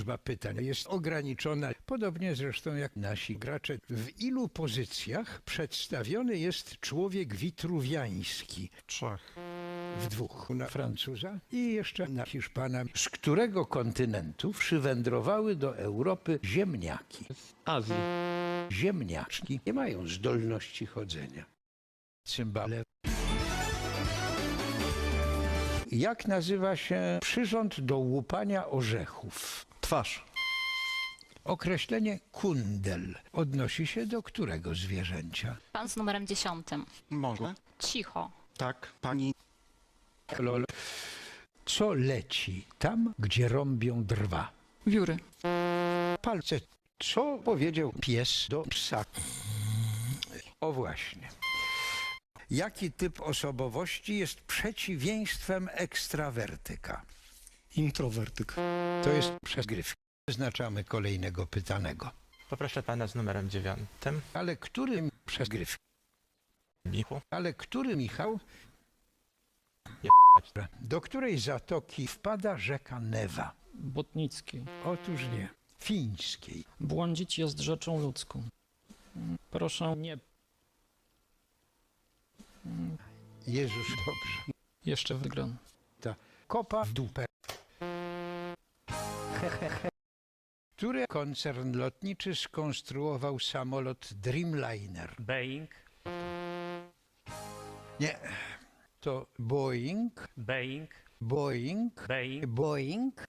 liczba pytań jest ograniczona, podobnie zresztą jak nasi gracze. W ilu pozycjach przedstawiony jest człowiek witruwiański? Trzech. W dwóch. Na Francuza i jeszcze na Hiszpana. Z którego kontynentu przywędrowały do Europy ziemniaki? Azji. Ziemniaczki nie mają zdolności chodzenia. Cymbale. Jak nazywa się przyrząd do łupania orzechów? Twarz. Określenie kundel odnosi się do którego zwierzęcia? Pan z numerem dziesiątym. Może. Cicho. Tak. Pani. Lol. Co leci tam, gdzie rąbią drwa? Wióry. Palce. Co powiedział pies do psa? O właśnie. Jaki typ osobowości jest przeciwieństwem ekstrawertyka? Introwertyk. To jest przezgrywka. Wyznaczamy kolejnego pytanego. Poproszę pana z numerem dziewiątym. Ale który przezgrywka? Michu. Ale który Michał? Jebać. Do której zatoki wpada rzeka Newa? Botnicki. Otóż nie. Fińskiej. Błądzić jest rzeczą ludzką. Proszę nie. Jezus dobrze. Jeszcze wygram. Ta kopa w dupę. Który koncern lotniczy skonstruował samolot Dreamliner? Boeing, Nie. To Boeing, Boeing, Boeing, Boeing, Boeing,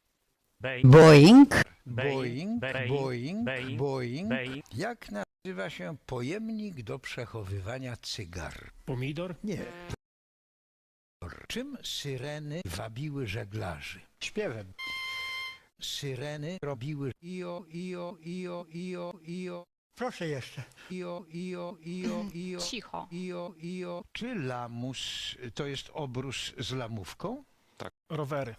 Boeing, Boeing? Boeing, Boeing, Boeing, Boeing. Boeing. Jak nazywa się pojemnik do przechowywania cygar? Pomidor? Nie. Czym syreny wabiły żeglarzy? Śpiewem. Syreny robiły io, io, io, io, io, Proszę jeszcze. io, io, io, io, Cicho. io, io. Czy lamus to jest obrus z lamówką? Rowery.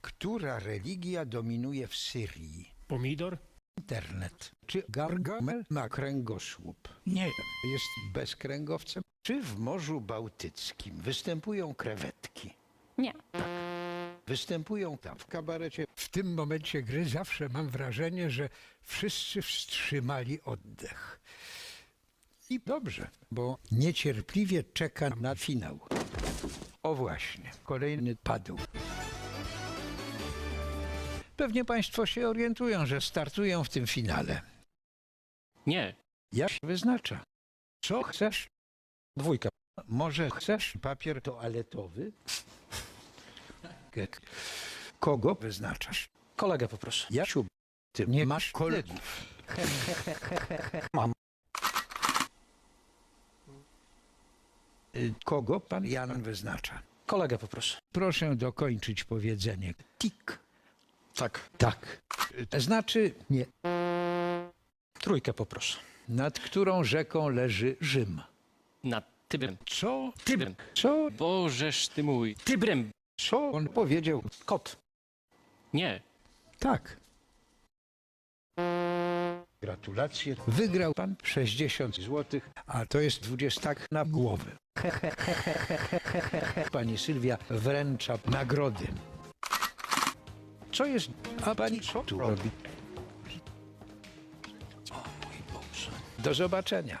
Która religia dominuje w Syrii? pomidor, Internet. Czy Gargamel ma kręgosłup? Nie. Jest bezkręgowcem? Czy w Morzu Bałtyckim występują krewetki? Nie. Występują tam w kabarecie. W tym momencie gry zawsze mam wrażenie, że wszyscy wstrzymali oddech. I dobrze, bo niecierpliwie czeka na finał. O właśnie, kolejny padł. Pewnie Państwo się orientują, że startują w tym finale. nie, Ja się wyznacza. Co chcesz? Dwójka. Może chcesz papier toaletowy? Get. Kogo wyznaczasz? Kolegę poproszę. Jasiu, ty nie masz kolegów. Mam. Y, Kogo pan Jan wyznacza? Kolegę poproszę. Proszę dokończyć powiedzenie. Tik. Tak. Tak. Y, Znaczy nie. Trójkę poproszę. Nad którą rzeką leży Rzym? nad Tybrem, Co? Tybrem, Co? Bożeż ty mój, Tybrem, Co on powiedział? Kot. nie, Tak. Gratulacje. Wygrał pan 60 zł, a to jest 20 na głowę. Pani Sylwia wręcza nagrody. Co jest? A pani co tu robi? O mój Boże. Do zobaczenia.